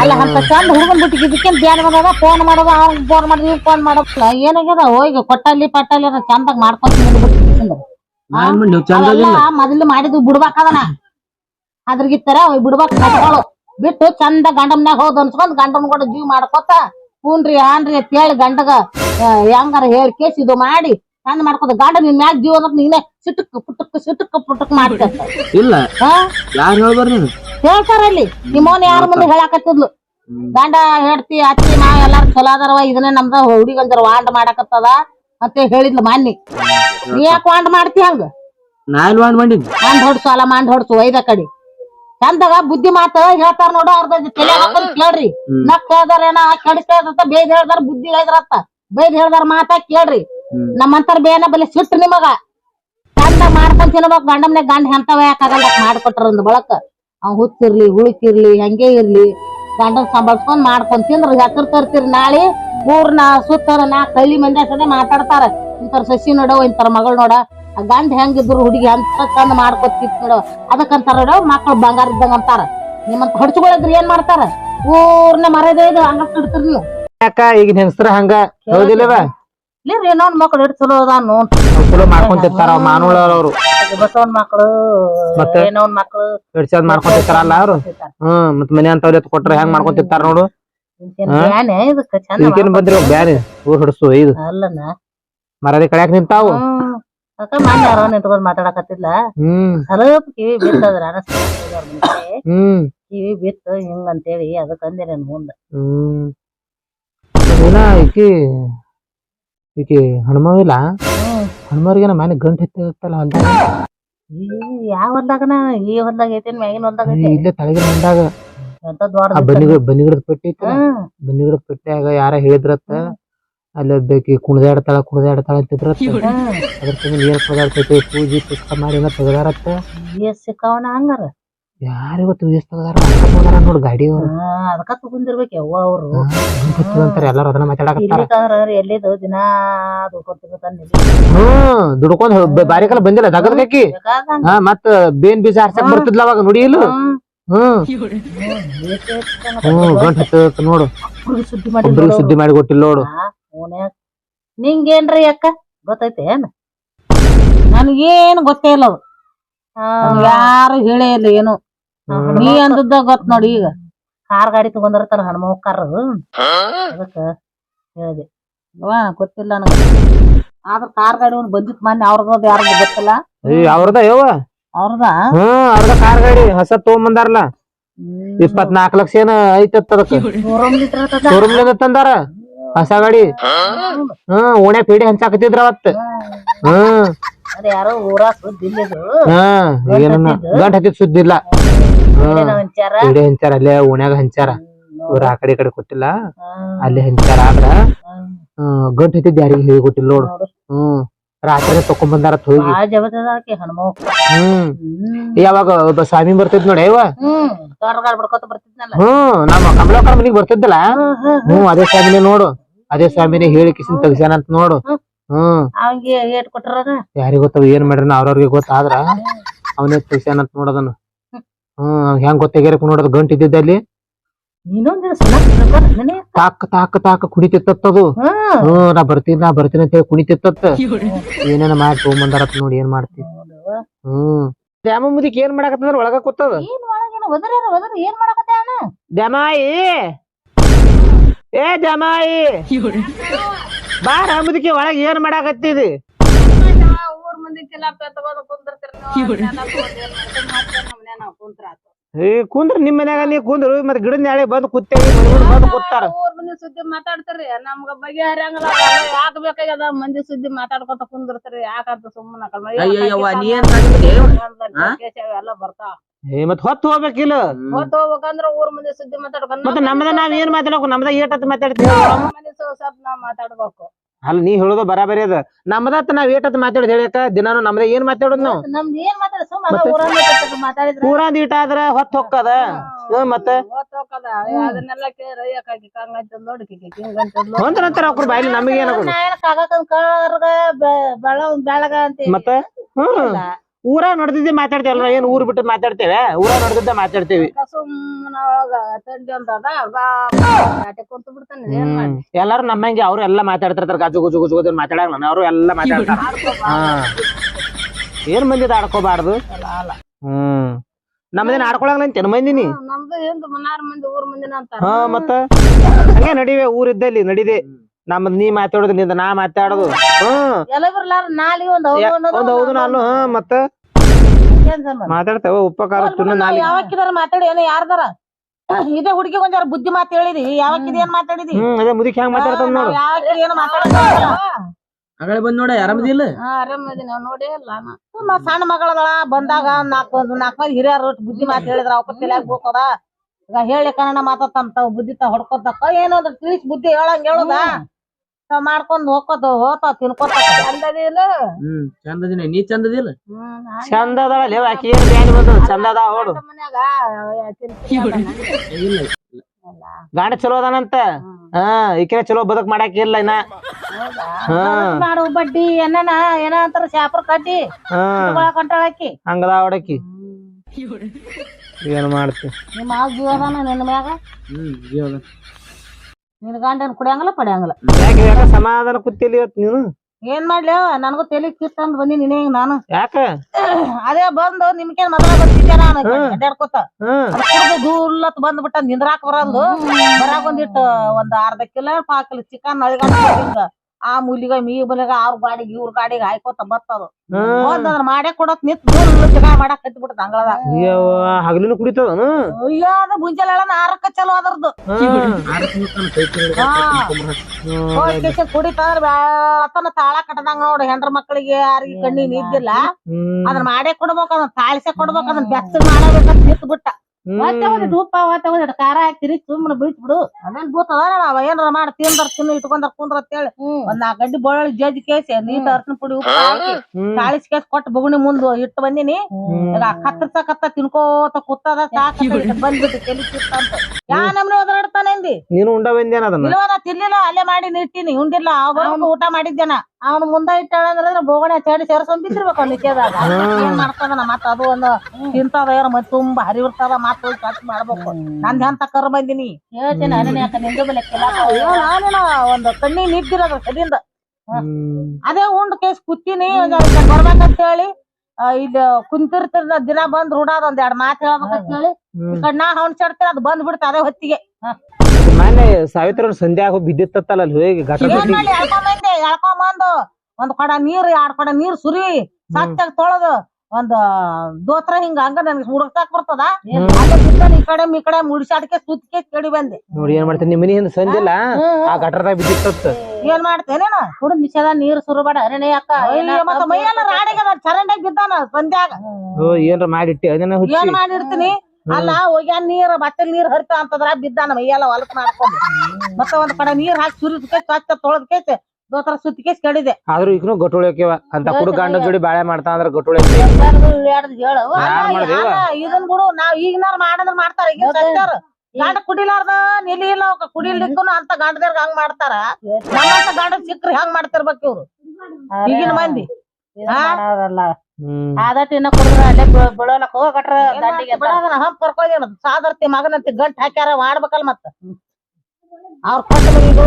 ಅಲ್ಲ ಅಂತ ಚಂದ ಹುಡುಗನ್ ಬಿಟ್ಟಿಗೆ ಇದಕ್ಕೆ ಧ್ಯಾನ ಬಂದದ? ಫೋನ್ ಮಾಡೋದ ಅವ್ನ್ ಫೋನ್ ಮಾಡಿದ್ವಿ ಫೋನ್ ಮಾಡೋದಿಲ್ಲ ಏನಾಗ್ಯದ? ಹೋಗಿ ಕೊಟ್ಟಲ್ಲಿ ಪಟ್ಟಲ್ಲಿ ಅದ ಚಂದಾಗ ಮಾಡ್ಕೊಂತೀನಿ ಬಿಟ್ಟು ನಾನ್ ಮಾಡಿ ನೀವು ಚಂದ ಅವೆಲ್ಲ ಮೊದಲು ಮಾಡಿದ್ದು ಬಿಡ್ಬೇಕದನ. ಅದ್ರಗಿತ್ತರ ಬಿಡ್ಬೇಕ್ ಕಟ್ಗಳು ಬಿಟ್ಟು ಚಂದ ಗಂಡಮ್ನಾಗ ಹೋದ್ ಅನ್ಸ್ಕೊಂಡ್ ಗಂಡನ್ ಕೂಡ ಜೀವ್ ಮಾಡ್ಕೊತ ಹೂನ್ರಿ ಹಾನ್ರಿ ಅಂತ ಹೇಳಿ ಗಂಡಗ ಹೆಂಗಾರ ಹೇಳಿ ಕೇಸ್ ಇದು ಮಾಡಿ ಚಂದ ಮಾಡ್ಕೊತ ಗಂಡ ನಿನ್ ಮ್ಯಾಗ ಜೀವ ಅನ್ನೋದ್ ನೀನೆ ಸಿಟಕ್ ಪುಟಕ್ ಸಿಟಕ್ ಪುಟಕ್ ಮಾಡ್ತ ಇಲ್ಲ. ಹಾ? ಯಾರು ಹೇಳ್ಬಾರ ನೀನು? ಹೇಳ್ತಾರ ಅಲ್ಲಿ. ನಿಮ್ಮವನ್ ಯಾರ ಮುಂದೆ ಹೇಳಾಕತ್ತಿದ್ಲು? ಗಂಡ ಹೇಳ್ತಿ ಅತ್ತಿ ನಾ ಎಲ್ಲಾರು ಚಲೋ ಅದಾರವ ಇದನ್ನೇ ನಮ್ದ ಹುಡುಗಂದ್ರ ವಾಂಡ್ ಮಾಡಾಕತ್ತದ ಅಂತ ಹೇಳಿದ್ಲು ಮಾನ್ನಿ. ನೀ ಯಾಕೆ ವಾಂಡ್ ಮಾಡ್ತಿ ಹಂಗ? ನಾ ಎಲ್ಲಿ ವಾಂಡ್ ಮಾಡಿದ್ ಮಂಡ್ ಹೊಡ್ಸು ಅಲ್ಲ ಮಾಂಡ್ ಹೊಡ್ಸು ಒಯ್ದ ಕಡೆ. ಚಂದಾಗ ಬುದ್ಧಿ ಮಾತ ಹೇಳ್ತಾರ ನೋಡು ಅರ್ಧ ತಲೆ ಹಾಕೊಂಡ್ ಕೇಳ್ರಿ. ನಕ್ ಹೇಳ್ದಾರೇನ ಕಡಿಸ್ತಾ ಬೇದ್ ಹೇಳ್ದಾರ ಬುದ್ಧಿ ಹೇಳಿದ್ರತ್ತ ಬೇದ್ ಹೇಳ್ದಾರ ಮಾತಾ ಕೇಳ್ರಿ. ನಮ್ಮಂತರ ಬೇನ ಬಲಿ ಸಿಟ್ಟು ನಿಮಗ. ಗಂಡ ಮಾಡ್ಕೊಂಡ್ ತಿನ್ಬೇಕು ಗಂಡ ಮನೆ ಗಂಡ ಹೆಂತವ ಯಾಕಾಗಲ್ಲ ಮಾಡ್ಕೊಟ್ರ ಒಂದ್ ಬಳಕ. ಅವ್ ಹುಚ್ಚಿರ್ಲಿ ಹುಳುಕಿರ್ಲಿ ಹಂಗೆ ಇರ್ಲಿ. ಗಂಡನ್ ಸಂಬಳ್ಸ್ಕೊಂಡ್ ಮಾಡ್ಕೊಂಡ್ ತಿಂದ್ರ ಹೆಸರು ತರ್ತೀರಿ ನಾಳೆ. ಊರ್ನ ಸುತ್ತರ ನಾ ಕಳ್ಳಿ ಮಂದಿ ಸದ ಮಾತಾಡ್ತಾರ. ಇಂತರ ಸಸಿ ನೋಡೋ ಇಂತರ ಮಗಳ್ ನೋಡ. ಆ ಗಂಡ ಹೆಂಗಿದ್ರು ಹುಡುಗಿ ಅಂತ ಚಂದ ಮಾಡ್ಕೊತಿತ್ ನೋಡ. ಅದಕ್ಕಂತಾರ ನೋಡ ಮಕ್ಳು ಬಂಗಾರ ಇದ್ದಂಗ ಅಂತಾರ. ನಿಮ್ಮಂತ ಹೊಡ್ಸ್ಕೊಳಿದ್ರ ಏನ್ ಮಾಡ್ತಾರ? ಊರ್ನ ಮರದ ಹಂಗ ಇಡ್ತೀರಿ ನೀವು. ಯಾಕ ಈಗ ಹೆಂಗಸ್ರ ಹಂಗ? ಹೌದಿಲ್ಲವ? ಇಲ್ರಿ ಇನ್ನೊಂದ್ ಮಕ್ಳು ಇಡ್ ಚಲೋ ಅದ ನೋಡ್. ಚಲೋ ಮಾಡ್ಕೊಂತಿರ್ತಾರ ಮಾನುಳ ಅವ್ರು. ಬಸವನ್ ಮಕ್ಳು ಮತ್ತೆ? ಏನೋನ್ ಮಕ್ಳು. ಎಷ್ಟ್ ಮಾಡ್ಕೊಂತಿರ್ತಾರಲ್ಲ ಅವ್ರು? ಹ್ಮ್ ಮತ್ ಮನೆ ಅಂತವ್ರ ಎತ್ ಕೊಟ್ರ ಹೆಂಗ್ ಮಾಡ್ಕೊಂತಿರ್ತಾರ ನೋಡು. ಬ್ಯಾನೆ ಇದಕ್ಕ ಚಂದ ಇದಕ್ಕೇನ್ ಬಂದ್ರಿ ಬ್ಯಾನೆ. ಊರ್ ಹೊಡ್ಸು ಇದು. ಅಲ್ಲನ? ಮರದಿ ಕಳ್ಯಾಕ್ ನಿಂತಾವು. ಹ್ಮ್. ಅಕ್ಕ ಮಾನ್ಯ ಯಾರೋ ನಿಂತ್ಕೊಂಡ್ ಮಾತಾಡಕತ್ತಿದ್ಲ. ಹ್ಮ್. ಸ್ವಲ್ಪ ಕಿವಿ ಬಿತ್ತದ್ರ ಹ್ಮ್. ಕಿವಿ ಬಿತ್ತು ಹಿಂಗ ಅಂತೇಳಿ ಅದಕ್ಕ ಅಂದೆ ನನ್ ಮುಂದ. ಹ್ಮ್. ಏನ ಈಕಿ? ಈಕಿ ಹನುಮವಿಲ್ಲ ಹನುಮವ್ರಿಗೇನ ಮನೆ ಗಂಟು ಹೊಲ್ದಾಗ ಈ ಯಾವ ಹೊಲ್ದಾಗನ? ಈ ಹೊಲ್ದಾಗ ಐತೇನ್ ಮ್ಯಾಗಿನ ಹೊಲ್ದಾಗ ಐತೆ? ಇಲ್ಲೇ ತಳಗಿನ ಹೊಲ್ದಾಗ. ಎಂತ ಬನ್ನಿಗಡದ ದೊಡ್ಡ ಬನ್ನಿಗಿಡ ಬನ್ನಿಗಿಡದ ಪಟ್ಟಿ ಐತಲ್ಲ ಹ್ಮ್. ಬನ್ನಿಗಿಡದ ಪೆಟ್ಟಿಯಾಗ ಯಾರ ಹೇಳಿದ್ರತ್ತ? ಅಲ್ಲಿ ಒಬ್ಬಾಕಿ ಕುಣದಾಡ್ತಾಳ ಕುಣದಾಡ್ತಾಳ ಅಂತಿದ್ರತ್ತ ಅದ್ರ ಸಂಬಂಧ ಏನ್ ಪದಾರ್ಥ ಪೂಜೆ ಪುಸ್ತಕ ಮಾಡಿ ಏನೋ ತೆಗದಾರತ್ತ? ಸಿಕ್ಕವನ ಹಂಗಾರ? ಯಾರಿಗ್ ಗೊತ್ತು ಅಕ್ಕ ತಗದಾರ ನೋಡ್ ಗಾಡಿ ಅದಕ್ಕ ತಗೊಂಡಿರ್ಬೇಕು ಯವ್ವ ಅವ್ರು. ಅಂತಾರೆ ಎಲ್ಲರೂ ಅದನ್ನ ಮಾತಾಡಕತ್ತಾರ ಎಲ್ಲಿದು ದಿನಾ ಹ್ಮ್ ದುಡ್ಕೊಂಡ್ ಬಾರಿಕಲ್ಲ ಬಂದಿಲ್ಲ ದಗದ್ಬೇಕಿ ಹಾ ಮತ್ತ ಬೇನ್ ಬೀಜ ಹಾರ್ಸಕ್ ಬರ್ತಿದ್ಲ ಅವಾಗ ನೋಡಿ ಇಲ್ಲ. ಹ್ಮ್. ಹ್ಮ್ ಗಂಟ್ ಹತ್ತ ನೋಡು. ಸುದ್ದಿ ಮಾಡಿ ಒಬ್ರಿಗೆ ಸುದ್ದಿ ಮಾಡಿ ಕೊಟ್ಟಿಲ್ಲ ನೋಡು. ನಿಂಗೇನ್ರಿ ಅಕ್ಕ? ಗೊತ್ತೈತೆ ಏನ್? ನನ್ಗೇನು ಗೊತ್ತೇ ಇಲ್ಲ ಅದು. ಯಾರು ಹೇಳೇ ಇಲ್ಲ ಏನು. ನೀ ಅಂದದ್ದ ಗೊತ್ತ ನೋಡಿ ಈಗ. ಕಾರ್ ಗಾಡಿ ತಗೊಂಡಿರ್ತಾರ ಹನುಮಕ್ಕಾರ ಅದಕ್ಕ ಹೇಳಿದೆ. ಅವ್ವ ಗೊತ್ತಿಲ್ಲ ನನಗೆ. ಆದ್ರ ಕಾರ್ ಗಾಡಿ ಒಂದ್ ಬಂದಿತ್ ಮೊನ್ನೆ ಅವ್ರದ್ದು ಯಾರ್ದು ಗೊತ್ತಿಲ್ಲ? ಏ ಅವ್ರದ ಯವ್ವ? ಅವ್ರದ ಹ್ಮ್ ಅವ್ರದ ಕಾರ್ ಗಾಡಿ ಹೊಸ ತಗೊಂಬಂದಾರಲ್ಲ ಇಪ್ಪತ್ನಾಕ್ ಲಕ್ಷ ಏನ ಐತತ್ ಅದಕ್ಕೆ. ಶೋರೂಮ್ ತಂದಾರ? ಹೊಸ ಗಾಡಿ? ಹ್ಮ್ ಓಣ್ಯಾಗ ಪೀಡಿ ಹಂಚಾಕತಿದ್ರ ಅವತ್ ಹ್ಮ್ ಅದ ಯಾರೋ ಊರ ಸುದ್ದಿ ಹಾ ಗಂಟ್ ಹತ್ತಿದ್ ಸುದ್ದಿ ಇಲ್ಲ ಹ್ಮ್ ಹಂಚಾರ ಪೇಡಿ ಹಂಚಾರ ಅಲ್ಲೇ ಓಣ್ಯಾಗ ಹಂಚಾರ ಇವ್ರ ಆ ಕಡೆ ಈ ಕಡೆ ಕೊಟ್ಟಿಲ್ಲ. ಅಲ್ಲೇ ಹಂಚಾರ ಆದ್ರ. ಗಂಟ್ ಹತ್ತಿದ್ ಯಾರಿಗೂ ಹೇಳಿ ಕೊಟ್ಟಿಲ್ಲ ನೋಡು. ಹ್ಮ್ ರಾತ್ರಿ ತಕೊಂಡ್ ಬಂದಾರ ಹೋಗಿ. ಹ್ಮ್. ಯಾವಾಗ ಸ್ವಾಮಿ ಬರ್ತಿದ್ ನೋಡಿ ಅಯ್ಯವ ಹ್ಮ್ ನಮ್ಮ ಕಮಲಾಕರ್ ಮನಿಗ್ ಬರ್ತಿದ್ದಲ್ಲ ಹ್ಮ್ ಅದೇ ಸ್ವಾಮಿನೇ ನೋಡು. ಅದೇ ಸ್ವಾಮಿನೇ ಹೇಳಿ ಕಿಸಿನ್ ಅಂತ ನೋಡು. ಹ್ಮ್. ಯಾರಿಗ್ ಗೊತ್ತವ ಏನ್ ಮಾಡ್ರಿ ಅವ್ರವ್ರಿಗೆ ಗೊತ್ತಾದ್ರ? ಅವನೇ ಅಂತ ನೋಡದನು. ಹ್ಮ್ ಹೆಂಗ್ ಗೊತ್ತಾಗ್ಯಾರಕ್ ನೋಡೋದು ಗಂಟ್ ನೀನೊಂದ್ ಸುಮ್ಮನೆ ತಿಳ್ಕೊಂಡ್ ತಾಕ ತಾಕ ತಾಕ ಕುಣಿತಿತ್ತದು ಹ್ಮ್ ನಾ ಬರ್ತೀನಿ ನಾ ಬರ್ತೀನಿ ಅಂತ ಹೇಳಿ ಕುಣಿತಿತ್ತ ಏನೇನ ಮಾಡಿ ತಗೊಂಬಂದಾರತ್ ನೋಡಿ ಏನ್ ಮಾಡ್ತಿ. ಹ್ಮ್. ದ್ಯಾಮ ಮುದಿಕ್ ಏನ್ ಮಾಡಾಕತ್ತಂದ್ರ ಒಳಗ ಕೂತದ. ಏ ದ್ಯಾಮಾಯಿ. ಬಾರ ಮುದಿಕೆ ಒಳಗ ಏನ್ ಮಾಡಾಕತ್ತಿದಿ? ಏ ಕುಂದ್ರ ನಿಮ್ ಮನ್ಯಾಗ ನೀ ಕುಂದ್ರು ಮತ್ ಗಿಡದ ನಾಳೆ ಬಂದ್ ಕುತ್ತೇವಿ ಬಂದ್ ಕೂತಾರ. ಊರ್ ಮಂದಿ ಸುದ್ದಿ ಮಾತಾಡ್ತಾರ್ರಿ ನಮ್ಗ ಬಗೆ ಹರಿಯಂಗಿಲ್ಲ ಯಾಕ ಬೇಕಾಗ್ಯದ ಮಂದಿ ಸುದ್ದಿ ಮಾತಾಡ್ಕೊತ ಕುಂದಿರ್ತಾರಿ ಯಾಕಂತ ಸುಮ್ಮನ ಅಯ್ಯಯ್ಯವ್ವ, ನೀ ಏನ್ ಮಾಡಿದ್ರಿ? ಹಾ? ಎಲ್ಲ ಬರ್ತಾವ ಏ ಮತ್ ಹೊತ್ತು ಹೋಗ್ಬೇಕಿಲ್ಲ? ಹೊತ್ತು ಹೋಗ್ಬೇಕಂದ್ರ ಊರ್ ಮಂದಿ ಸುದ್ದಿ ಮಾತಾಡ್ಕೊಂಡ್ ಮತ್ತ ನಮ್ದ ನಾವ್ ಏನ್ ಮಾತಾಡ್ಬೇಕು? ನಮ್ದ ಏಟತ್ ಮಾತಾಡ್ತೀವಿ. ಮಂದಿ ಸ್ವಲ್ಪ ನಾವ್ ಮಾತಾಡ್ಬೇಕು. ಅಲ್ಲ ನೀ ಹೇಳೋದು ಬರಾಬರಿ ಅದ. ನಮ್ದತ್ ನಾವ್ ಏಟತ್ ಮಾತಾಡೋದು ಹೇಳಕ ದಿನಾನು ನಮ್ದ ಏನ್ ಮಾತಾಡೋದ್ ನಾವು? ನಮ್ದು ಏನ್ ಮಾತಾಡ ಮಾತಾಡಿದ್ರ. ಈಟ ಆದ್ರ ಹೊತ್ತು ಹೊಕ್ಕದ? ಮತ್ತೆ? ಅದನ್ನೆಲ್ಲ ಕೇಳಿ. ಅಯ್ಯಕಾಕಿ ಕಂಗಂತ ನೋಡಿ ಹಿಂಗಂತ ಹೊಂತರಂತಾರ ಅವ್ರ ಬಾಯ್ಲಿ ನಮಗೆ ಏನಾಗ ಬೆಳಗ ಅಂತ ಮತ್ತ? ಹ್ಮ್. ಊರಾಗ ನಡ್ದಿದ್ದೆ ಮಾತಾಡ್ತೇವಲ್ಲ ಏನ್ ಊರ್ ಬಿಟ್ಟು ಮಾತಾಡ್ತೇವೆ? ಊರಾಗ ನಡ್ದಿದ್ದೆ ಮಾತಾಡ್ತೇವಿ. ಎಲ್ಲಾರು ನಮ್ಮಂಗೆ ಅವ್ರು ಎಲ್ಲಾ ಮಾತಾಡ್ತಿರ್ತಾರ ಗಜು ಗುಜು ಗುಜು ಗುಜು ಮಾತಾಡಲ್ಲ ಅವ್ರು ಎಲ್ಲಾ ಮಾತಾಡ್ತಾರ. ಹಾ. ಏನ್ ಮಂದಿದ ಆಡ್ಕೋಬಾರ್ದು? ಹ್ಮ್. ನಮ್ದೇನ್ ಆಡ್ಕೊಳಂಗ್ ಅಂತೇನ್ ಮಂದಿನಿ ಮಂದಿ ಹಾ ಮತ್ತ? ಹಂಗೆ ನಡಿವೆ ಊರಿದ್ದಲ್ಲಿ ನಡಿದೆ. ನಮ್ದ್ ನೀ ಮಾತಾಡೋದು ನಿಂದ ನಾ ಮಾತಾಡೋದು. ಹ್ಮ್. ಎಲ್ಲ ಬರ್ಲಾರ ನಾಲಿ ಒಂದ್ ಹೌದು ನಾನು ಹ್ಮ್ ಮತ್ತ? ಮಾತಾಡ್ತೇವ ಉಪ್ಪ ಖಾರ ತುನ್ನ ನಾಲಿ ಯಾವಕ್ಕಿದಾರ ಮಾತಾಡಿ ಏನೋ ಯಾರ್ದಾರ? ಇದೇ ಹುಡುಗಿ ಒಂದ್ ಬುದ್ಧಿ ಮಾತು ಹೇಳಿದಿ ಯಾವಕ್ಕಿದ ಏನ್ ಮಾತಾಡಿದಿ? ಹ್ಮ್ ಅದೇ ಮುದಿಕ್ ಹೆಂಗ್ ಮಾತಾಡ್ತಾನ ನೋಡು. ಯಾವಕ್ಕಿದ ಏನು ಮಾತಾಡೋದಿಲ್ಲ. ಅಗಳೆ ಬಂದ್ ನೋಡ ಆರಾಮದಿಲ್ಲ ಹಾ ಆರಾಮದಿನ ನೋಡೇ ಇಲ್ಲ ಸಣ್ಣ ಮಗಳದಳ ಬಂದಾಗ ನಾಲ್ಕು ನಾಲ್ಕು ಮಂದಿ ಹಿರಿಯರು ಬುದ್ಧಿ ಮಾತು ಹೇಳಿದ್ರ ಅವ್ಕ ತಲೆಯಾಗ ಈಗ ಹೇಳಿ ಕನ್ನಡ ಮಾತಾಡ್ತಾನ ತಾವ್ ಬುದ್ಧಿ ತಾವ್ ಹೊಡ್ಕೊತಕ್ಕ. ಏನೋ ಅಂದ್ರೆ ತಿಳಿಸ್ ಬುದ್ಧಿ ಹೇಳಂಗ್ ಹೇಳುದ. ತಾವ್ ಮಾಡ್ಕೊಂಡ್ ಹೋಗ್ಕೊತ ಹೋತಾವ್ ತಿನ್ಕೋತ. ಚಂದದಿಲ್ಲ ಹ್ಮ್ ಚಂದದಿನ ನೀ ಚಂದದಿಲ್ಲ ಚಂದ ಅದಾವಲ್ಲ ಆಕಿ ಏನ್ ಬ್ಯಾನಿ ಬಂದದ ಚಂದ ಅದಾವ ನೋಡು. ಮನ್ಯಾಗ ಇಲ್ಲ ಗಾಂಡ ಚಲೋ ಅದಾನಂತ? ಹಾ ಈಕಿನ ಚಲೋ ಬದುಕ್ ಮಾಡಾಕ ಇಲ್ಲ ಇನ್ನ. ಹಾ. ಮಾಡು ಬಡ್ಡಿ ಏನನ ಏನ ಅಂತಾರ ಶಾಪರ್ ಕಟ್ಟಿ ಹಾ. ಹಾಕಿ ಹಂಗದ ಹೊಡಕಿ ಏನ್ ಮಾಡ್ತಿ? ನಿಮ್ಮ ನಿನ್ನ ಮ್ಯಾಗ ಹ್ಮ್ ಜೀವನ ನಿನ್ ಗಂಡನ ಕುಡಿಯಂಗಿಲ್ಲ ಪಡಿಯಂಗಿಲ್ಲ. ಯಾಕೆ ಯಾಕ ಸಮಾಧಾನ ಕೂತಿಲ್ಲ ನೀನು? ಏನ್ ಮಾಡ್ಲಿ ನನಗೂ ತಲೆ ಕಿತ್ತಂದ್ ಬಂದಿ ನೀನೇ ಹಿಂಗ್ ನಾನು. ಯಾಕ? ಅದೇ ಬಂದು ನಿಮ್ಗೆ ಮೊದಲ ಬರ್ತಿದ್ದೆ ನಾನು ಅಡ್ಡಾಡ್ಕೊತ ದೂರ್ಲತ್ ಬಂದ್ಬಿಟ್ಟ ನಿಂದ್ರಾಕ್ ಬರಲ್ದು ಬರಾಕ್ ಒಂದಿಟ್ಟು ಒಂದ್ ಅರ್ಧ ಕಿಲೋ ಪಾವ್ ಚಿಕನ್ ಹಿಂಗ ಆ ಮೂಲಿಗ ಮೀ ಮೂಲಿಗ ಅವ್ರ ಗಾಡಿಗೆ ಇವ್ರ ಗಾಡಿಗೆ ಹಾಯ್ಕೋತ ಬರ್ತದ ಅದು ಹೋದ್ರ ಮಾಡೇ ಕೊಡಕ್ ನಿಂತ್ ಚಿಕನ್ ಮಾಡಕ್ ಕಟ್ಟಿ ಬಿಡ್ತ ಅಯ್ಯವ್ವ, ಹಗಲಿನೂ ಕುಡಿತದನು? ಅಯ್ಯೋ ಅದು ಮುಂಜಾನೆ ಹೇಳನ ಆರಕ್ಕ ಚಲೋ ಅದರದ್ದು. ಕುಡಿತಂದ್ರ ಬೆಳತನ ತಾಳ ಕಟ್ಟದಂಗ ನೋಡು ಹೆಂಡ್ರ ಮಕ್ಕಳಿಗೆ ಯಾರಿಗೆ ಕಣ್ಣಿ ನಿದ್ದಿಲ್ಲ ಹ್ಮ್. ಅದನ್ನ ಮಾಡೇ ಕೊಡ್ಬೇಕು ಅದನ್ನ ತಾಳ್ಸೆ ಕೊಡ್ಬೇಕು ಅದನ್ನ ಬೆಚ್ಚ ಮಾಡಬೇಕಂತ ನಿಂತ್ ಬಿಟ್ಟ ಮತ್ತೆ ಉಪ್ಪ ಮತ್ತೆ ಖಾರ ಹಾಕ್ತಿರಿ ಸುಮ್ಮನೆ ಬಿಡು. ಅದೇನ್ ಬೂತದ ನಾವ್ ಏನಾರ ಮಾಡಿ ತಿಂದರ್ ತಿನ್ನು ಇಟ್ಕೊಂಡಾರ ಕುಂದ್ರ ಅಂತೇಳಿ. ಒಂದ್ ನಾಲ್ಕು ಗಡ್ಡಿ ಬೆಳ್ಳುಳ್ಳಿ ಜಜ್ಜಿ ಕೇಸಿ ನೀಟ್ ಅರ್ಶಿನ ಪುಡಿ ಉಪ್ಪು ಹಾಕಿ. ತಾಳಿಸ್ ಕೇಸ್ ಕೊಟ್ಟು ಬಗುಣಿ ಮುಂದ ಇಟ್ಟು ಬಂದಿನಿ. ಈಗ ಕತ್ತರ್ಸ ಕತ್ತ ತಿನ್ಕೋತ ಕೂತದ ಸಾಕ ಬಂದ್ಬಿಟ್ಟು ತಲಿ ಅಂತ ಯಾ ನಮ್ನಿ ಒದರಾಡ್ತಾನೆ ಅಂದಿ? ನೀನು ಉಂಡ ಬಂದೇನ ಅದನ್ನ? ಇಲ್ವ ನಾ ತಿನ್ಲಿಲ್ಲ ಅಲ್ಲೇ ಮಾಡಿ ನಿಟ್ಟಿನಿ ಉಂಡಿಲ್ಲ ಅವನು ಊಟ ಮಾಡಿದ್ದೇನ ಮುಂದೆ ಮುಂದ ಇಟ್ಟಾಳಂದ್ರೆ ಬೋಗಣೆ ಚಾಡಿ ಸೇರ್ಸ್ಕೊಂಡ್ ಬಿದ್ದಿರ್ಬೇಕು ನಿತ್ಯದಾಗ ಏನ್ ಮಾಡ್ತದನ ಮತ್ತ ಅದು ಒಂದು ತಿಂತದ ಏನೋ ಮತ್ತೆ ತುಂಬಾ ಹರಿವಿರ್ತದ ಮತ್ತ ಹೋಗಿ ಕಟ್ ಮಾಡ್ಬೇಕು. ನಂದ್ ಅಂತ ಕರ್ ಬಂದಿನಿ ಹೇಳ್ತೀನಿ ಅನ್ನ ಯಾಕ ನಿಂದು ಬೆಲೆ ನಾನೇನ ಒಂದು ಕಣ್ಣಿ ನಿದ್ದಿರೋದ್ರ ಕದಿಂದ ಅದೇ ಉಂಡ್ ಕೇಸ್ ಕುತ್ತೀನಿ ಬರ್ಬೇಕಂತ ಹೇಳಿ ಇಲ್ಲಿ ಕುಂತಿರ್ತಿರ್ದ ದಿನ ಬಂದ್ ರೂಢಾದ ಒಂದ್ ಎರಡ್ ಮಾತ್ ಹೇಳ್ಬೇಕಂತ ಹೇಳಿ. ಈ ಕಡೆ ನಾ ಅದು ಬಂದ್ ಬಿಡ್ತ ಅದೇ ಹೊತ್ತಿಗೆ. ಹ. ಮೊನ್ನೆ ಸಾವಿತ್ರ ಸಂಧ್ಯಾ ಹೋಗಿ ಬಿದ್ದಿತ್ತಲ್ಲ ಅಲ್ಲಿ ಹೋಗಿ ಏನ್ ಎಳ್ಕೊಂಬಂದು ಒಂದ್ ಕೊಡ ನೀರ್ ಎರಡ್ ಕೊಡ ನೀರ್ ಸುರಿ ಸತ್ತಾಗ ತೊಳೆದು. ಒಂದ್ ದೋತ್ರ ಹಿಂಗ ಹಂಗ ನನ್ಗೆ ಹುಡುಕ್ತಾಕ್ ಬರ್ತದ? ಅಲ್ಲೇ ಈ ಕಡೆ ಈ ಕಡೆ ಮುಡಿಸಾಡ್ಕೆ ಸುತ್ತಕೆ ಕೇಳಿ ಬಂದೆ. ನೋಡಿ ಏನ್ ಮಾಡ್ತೀನಿ ನಿಮ್ಮ ಮನಿ ಹಿಂದ ಸಂದಿಲ್ಲ ಆ ಗಟರದಾಗ ಬಿದ್ದಿತ್ತ ಏನ್ ಮಾಡ್ತೇನೇನ ಹುಡುಗ ಮಿಸದ ನೀರ್ ಸುರಬೇಡ ಅರಣ್ಯ ಅಕ್ಕ ಮತ್ತ ಮೈಯೆಲ್ಲ ರಾಡಿಗೆ ಚರಂಡಿಗೆ ಬಿದ್ದಾನ ಸಂಧ್ಯಾಗ? ಓ ಏನ್ರ ಮಾಡಿಟ್ಟಿ? ಅದನ್ನ ಏನ್ ಮಾಡಿರ್ತೀನಿ? ಅಲ್ಲ ಹೋಗ್ಯಾನ ನೀರ್ ಬಟ್ಟೆ ನೀರ್ ಹರಿತ ಅಂತದ್ರ ಬಿದ್ದಾನ ಮೈಯೆಲ್ಲ ಹೊಲಕ್ ಮಾಡ್ಕೊಂಡು. ಮತ್ತ ಒಂದ್ ಕಡೆ ನೀರ್ ಹಾಕಿ ಸುರಿದ್ಕೆ ಸ್ವಚ್ಛ ತೊಳೆದ್ಕೆ ದೋತ್ರ ಸುತ್ತಿಕೇಸ್ ಕಡಿದೆ ಆದ್ರೂ ಈಗ ಗಟುಳಕ್ಯವ ಅಂತ ಕುಡು ಗಂಡ ಜೋಡಿ ಬಾಳೆ ಮಾಡ್ತಾ ಅಂದ್ರ ಗಟುಳೆ ಇದನ್ ಬಿಡು ನಾವ್ ಈಗಿನಾರ ಮಾಡಂದ್ರ ಮಾಡ್ತಾರ. ಈಗ ಸತ್ಯಾರ ಗಂಡ ಕುಡಿಲಾರ್ದ ನಿಲಿ ಇಲ್ಲ ಅವ್ಕ ಕುಡಿಲಿಕ್ಕೂನು ಅಂತ ಗಂಡದರ್ಗ ಹಂಗ್ ಮಾಡ್ತಾರ. ನಮ್ಮಂತ ಗಂಡ ಸಿಕ್ಕ್ರಿ ಹಂಗ್ ಮಾಡ್ತಿರ್ಬೇಕು ಇವ್ರು? ಈಗಿನ ಮಂದಿ. ಆದಟ್ ಇನ್ನ ಕುಡಿದ್ರ ಅಲ್ಲೇ ಬೀ- ಬೀಳೋಲಕ್ ಹೋಗಟ್ರ ದಂಡಿಗೆ ಅಂತ. ಬಿಡೋದನ್ನ? ಹಂಪ್ ಕರ್ಕೊಂಡೇನ ಸಾದರ್ತಿ ಮಗನಂತಿ ಗಂಟ್ ಹಾಕ್ಯಾರ ಮಾಡ್ಬೇಕಲ್ ಮತ್ತ. ಅವ್ರ ಕೊಟ್ಟ ಮನಿದು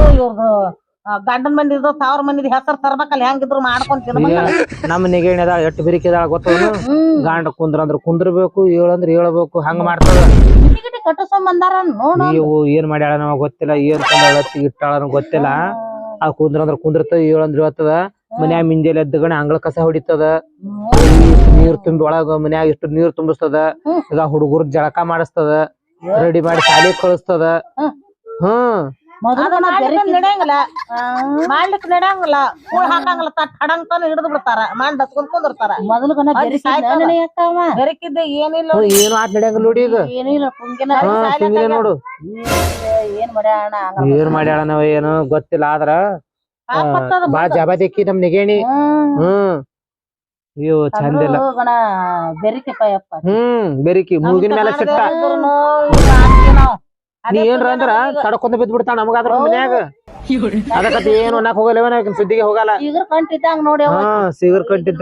ಗಂಡನ ಮಂದಿದು ಸಾವಿರ ಮಂದಿ ಹೆಸರು ತರ್ಬೇಕಲ್ಲ ಹೆಂಗಿದ್ರು ಮಾಡ್ಕೊಂಡ್ ತಿನ್ಬೇಕಲ್ಲ. ನಮ್ಮ ನೆಗೆಣಿ ಅದಾಳ ಬಿರಿಕಿದಾಳ ಗೊತ್ತವನು ಗಾಂಡ ಕುಂದ್ರ ಅಂದ್ರ ಕುಂದ್ರಬೇಕು ಏಳಂದ್ರ ಏಳಬೇಕು ಹಂಗ ಕಟ್ಟಿಸ್ಕೊಂಡ್ ಬಂದಾರ ನೋಡು ನೀವು ಏನ್ ಮಾಡ್ಯಾಳ ನಮಗ್ ಗೊತ್ತಿಲ್ಲ ಏನ್ ಇಟ್ಟಾಳ ಗೊತ್ತಿಲ್ಲ. ಆ ಕುಂದ್ರ ಅಂದ್ರ ಕುಂದ್ರತ ಏಳಂದ್ರ ಹೇಳ್ತದ ಮನ್ಯಾಗ ಮುಂಜಾನೆ ಎದ್ದಗಣ ಅಂಗಳ ಕಸ ಹೊಡಿತದ. ನೀರ್ ತುಂಬಿ ಒಳಗ ಮನ್ಯಾಗ ಇಷ್ಟು ನೀರ್ ತುಂಬಿಸ್ತದ. ಈಗ ಹುಡುಗರ್ ಜಳಕ ಮಾಡಿಸ್ತದ ರೆಡಿ ಮಾಡಿ ಶಾಲಿ ಕಳಿಸ್ತದ. ಹ್ಮ್. ನಡೆಯಂಗಿಲ್ಲ ಮಾಡ್ಲಿಕ್ ನಡೆಯಂಗಿಲ್ಲ ಕೂಳ್ ಹಾಕಂಗಿಲ್ಲ ತಟ್ ಹಡಂಗ್ ತಾನ ಹಿಡಿದು ಬಿಡ್ತಾರ. ಮಾಡಿ ಕುಂದಿರ್ತಾರ. ಬೆರಕಿದ್ದ ಏನಿಲ್ಲ. ಏನು ಆಟ್ ನಡೆಯಂಗಿಲ್ಲ ನೋಡಿ ಈಗ? ಏನೂ ನೋಡು. ಮಾಡ್ಯಾಣ? ಏನ್ ಮಾಡ್ಯಾಳ ನಾವ್ ಏನು ಗೊತ್ತಿಲ್ಲ ಆದ್ರ ಬಾ ಬಾಳ ಜಬಾದಿಕ್ಕಿ ನಮ್ ನಿಗೇಣಿ. ಹ್ಮ್. ಅಯ್ಯೋ ಚಂದ ಬೆರಿಕಿ ಹ್ಮ್ ಬೆರಿಕಿ. ಮೂಗಿನ ಮೇಲೆ ಸಿಟ್ಟ. ನೀ ಏನ್ರ ಅಂದ್ರ ತಡ್ಕೊಂಡ ಬಿದ್ದ್ ಬಿಡ್ತಾಳ ನಮಗಾದ್ರ ಮನ್ಯಾಗ. ಅದಕ್ಕ ಏನು ಅನ್ನಕ್ ಹೋಗಲ್ಲ ಸುದ್ದಿಗೆ ಹೋಗಲ್ಲ. ಈಗ ಕಂಟಿದ್ದಂಗ ನೋಡಿ ಅವ. ಹಾ ಸಿಗರ್ ಕಂಟಿದ್ದ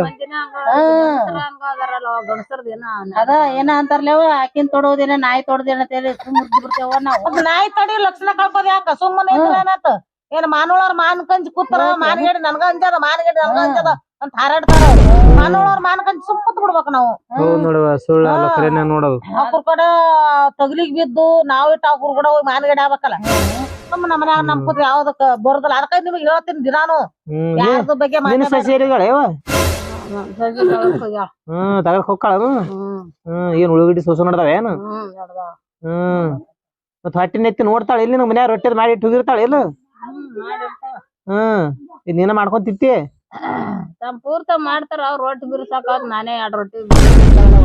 ಅದ ಏನ ಅಂತಾರ್ಲೇವ ಆಕಿನ್ ತೊಡೋದೇನ ನಾಯಿ ತೊಡೋದೇನ ಅಂತೇಳಿ ಸುಮ್ ಮುರ್ದ್ ಬಿಡ್ತೇವ ನಾವು. ನಾಯಿ ತಡಿ ಲಕ್ಷಣ ಕಳ್ಕೋದ್ ಯಾಕ? ಸುಮ್ಮನೆ ಏನ್ ಮಾನವಳವ್ರ ಮಾನ್ ಕಂಜಿ ಕೂತ್ರ ಮಾನಗೇಡಿ ನನ್ಗ ಅಂಜದ ಮಾನಗೇಡಿ ನನ್ಗ ಅಂಜದ. ಅಂತ ಹಾರಾಡ್ತಾರ ಮಾನವ್ರ ಮಾನ್ ಸುಮ್ಮತ್ ಬಿಡ್ಬೇಕು ನಾವು. ಹೌದ್ ನೋಡುವ ಸುಳ್ಳು ಅಲ್ಲ ಕರೆನ ನೋಡೋದು. ಅವ್ರ ಕಡೆ ತಗಲಿಗ್ ಬಿದ್ದು ನಾವ್ ಇಟ್ಟು ಅವ್ರ ಕೂಡ ಹೋಗಿ ಮಾನಗಡೆ ಆಗ್ಬೇಕಲ್ಲ. ನಮ್ಮ ನಮ್ಮ ಮನ್ಯಾಗ ನಮ್ ಕೂತ್ರೆ ಯಾವ್ದಕ್ಕ ಬರುದಲ್ಲ. ಅದಕ್ಕ ನಿಮ್ಗೆ ಹೇಳ್ತೀನಿ ದಿನಾನು. ಯಾರ್ದು ಬಗ್ಗೆ ನಿನ್ನ ಹ್ಮ್ ತಗಕ್ ಹೋಗ್ಕಾಳ ಹ್ಮ್. ಏನ್ ಉಳ್ಳಾಗಡ್ಡಿ ಸೋಸ ನೋಡ್ದಾವ ಏನು? ಹ್ಮ್ ಮತ್ ಹೊಟ್ಟಿನ ಎತ್ತಿ ನೋಡ್ತಾಳ ಇಲ್ಲಿ ನಮ್ಮ ಮನ್ಯಾಗ ರೊಟ್ಟಿ ಮಾಡಿ ಇಟ್ಟು ಹೋಗಿರ್ತಾಳ ಇಲ್ಲ ಹ್ಮ್ ಇದ್ ನೀನ ಮಾಡ್ಕೊಂಡ್ ತಿತ್ತಿ ತಮ್ಮ ಪೂರ್ತ ಮಾಡ್ತಾರ ಅವ್ರ ರೊಟ್ಟಿ ಬಿರ್ಸಾಕ ನಾನೇ ಎರಡ್ ರೊಟ್ಟಿ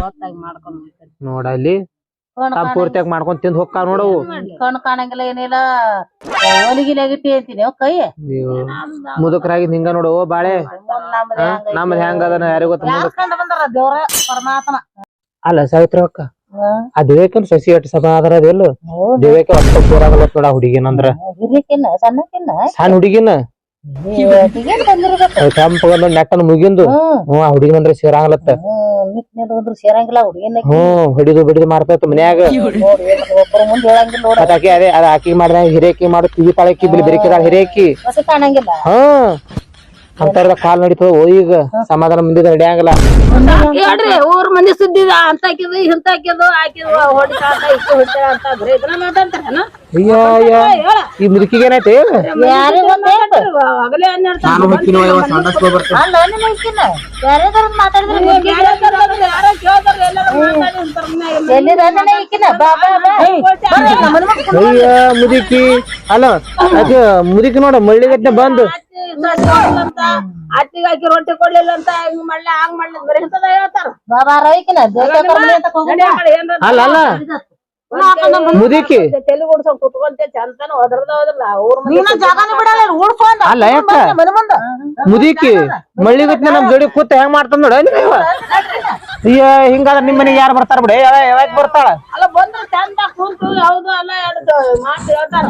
ಹೊತ್ತಾಗಿ ಮಾಡ್ಕೊಂಡ್ ಹೋಗ್ತೇನೆ. ನೋಡ ಅಲ್ಲಿ. ತಾವ್ ಪೂರ್ತಿಯಾಗಿ ಮಾಡ್ಕೊಂಡ್ ತಿಂದ್ ಹೋಗ್ತಾವ ನೋಡವು ಕಣ್ ಕಾಣಂಗಿಲ್ಲ ಏನಿಲ್ಲ. ಒಲಿಗಿಲಾಗಿಟ್ಟಿ ಅಂತೀನಿ ಅವ್ ಕೈ. ಮುದುಕರಾಗಿ ಹಿಂಗ ನೋಡು ಬಾಳೆ. ಮುಂದ್ ನಮ್ದ್ ಹೆಂಗ್ ಅದನ್ನ ಯಾರಿಗ ಗೊತ್ತ ಬಂದಾರ? ದೇವ್ರ ಪರಮಾತ್ಮ. ಅಲ್ಲ ಸಾವಿತ್ರ ಅಕ್ಕ. ಆ ದೇವೇಕನ್ ಸಸಿ ಎಟ್ ಸಮಾಧಾನ ಆದ್ರ ದಿವ್ಯಕ್ಕೆ ಒಟ್ಟ ಪೂರಾಗಲ್ಲ ನೋಡ ಹುಡುಗಿನಂದ್ರ. ಹಿರಿಕಿನ್ನ ಸಣ್ಣಕಿನ್ನ. ಸಣ್ಣ ಹುಡುಗಿನ? ಏನ್ ಬಂದಿರ್ಬೇಕು ಕೆಂಪಗಂದ ನೆಟ್ಟನ ಮುಗಿಂದು. ಹ್ಮ್. ಆ ಹುಡುಗಿನಂದ್ರ ಸೇರಾಂಗಲತ್ತ. ಸೇರಂಗಿಲ್ಲ ಹುಡುಗಿನ ಹ್ಮ್ ಹಿಡಿದು ಬಿಡಿದು ಮಾಡ್ತಾ ಮನ್ಯಾಗ. ನೋಡಿ ಒಬ್ಬರ ಮುಂದೆ ಹೇಳಂಗಿಲ್ಲ ನೋಡ. ಮತ್ತ್ ಅದೇ ಅದ ಆಕಿ ಹಿರೇಕಿ ಮಾಡು ಕಿವಿ ತಾಳಕಿ ಬಿಲ್ ಬೆರಿಕಿದಾಳ ಹಿರೇಕಿ ಹಾ ಕಾಣಂಗಿಲ್ಲ ಹ್ಮ್. ಅಂತರ್ದ ಕಾಲ್ ನಡೀತದ. ಓ ಈಗ ಸಮಾಧಾನ ಮುಂದಿದ ಆಗಲ್ಲ. ಹೇಳ್ರಿ ಊರ್ ಮಂದಿ ಸುದ್ದಿ ಅಂತ ಹಾಕಿದ್ವಿ ಇಂತ ಹಾಕಿದ್ ಹಾಕಿದ್ ಹೊಡಿತಾ ಅಂತ ಇಷ್ಟು ಹೊಡಿತಾಳ ಅಂತ ಬರೀ ಇದನ್ನ ಮಾತಾಡ್ತಾರೇನ? ಅಯ್ಯ ಅಯ್ಯ ಈ ಮುದುಕಿಗೆ ಏನೈತಿ? ಹಗಲೇ ಅಲ್ಲ ನಿಮ್ಮ ಮಾತಾಡಿದ್ರೆ ಯಾರೋ ಕೇಳ್ತಾರ ಎಲ್ಲಾರು ಮಾತಾಡಿ ಈಕಿನ? ಬಾ ಬಾ ಬಾ. ಅಯ್ಯ ಮುದುಕಿ. ಅಲ್ಲ ಅದ ಮುದುಕಿ ನೋಡ ಮಳ್ಳಿಗಟ್ನೆ ಬಂದು. ಅಂತ? ಅತ್ತಿಗೆ ಹಾಕಿ ರೊಟ್ಟಿ ಕೊಡ್ಲಿಲ್ಲ ಅಂತ ಹಿಂಗ್ ಮಾಡ್ಲಿ ಹಂಗ್ ಮಾಡ್ಲಿ ಬರೀ ಹೇಳ್ತಾರ? ಬಾಬಾ ರೈಕಿನ ಅಲ್ಲ ಅಲ್ಲ ಮುದುಕಿ. ತಲೆ ಕುತ್ಕೊಂತ ಒದ್ರದ ಒದ್ರಲ್ಲ ಅಲ್ಲ ಯಾಕ? ಮುದುಕಿ ನಮ್ ಜೋಡಿ ಕೂತ ಹೆಂಗ್ ಮಾಡ್ತಾನ ನೋಡ ನೀವ ಅಯ್ಯ ಹಿಂಗಾದ್ರ ನಿಮ್ ಮನೆಗೆ ಯಾರು ಬರ್ತಾರ ಬಿಡ ಯಾವಾಗ ಬರ್ತಾಳ? ಅಲ್ಲ ಬಂದ್ರ ಚಂದ ಕುಂತು ಹೌದು ಅಲ್ಲ ಎರಡು ಮಾತು ಹೇಳ್ತಾರ.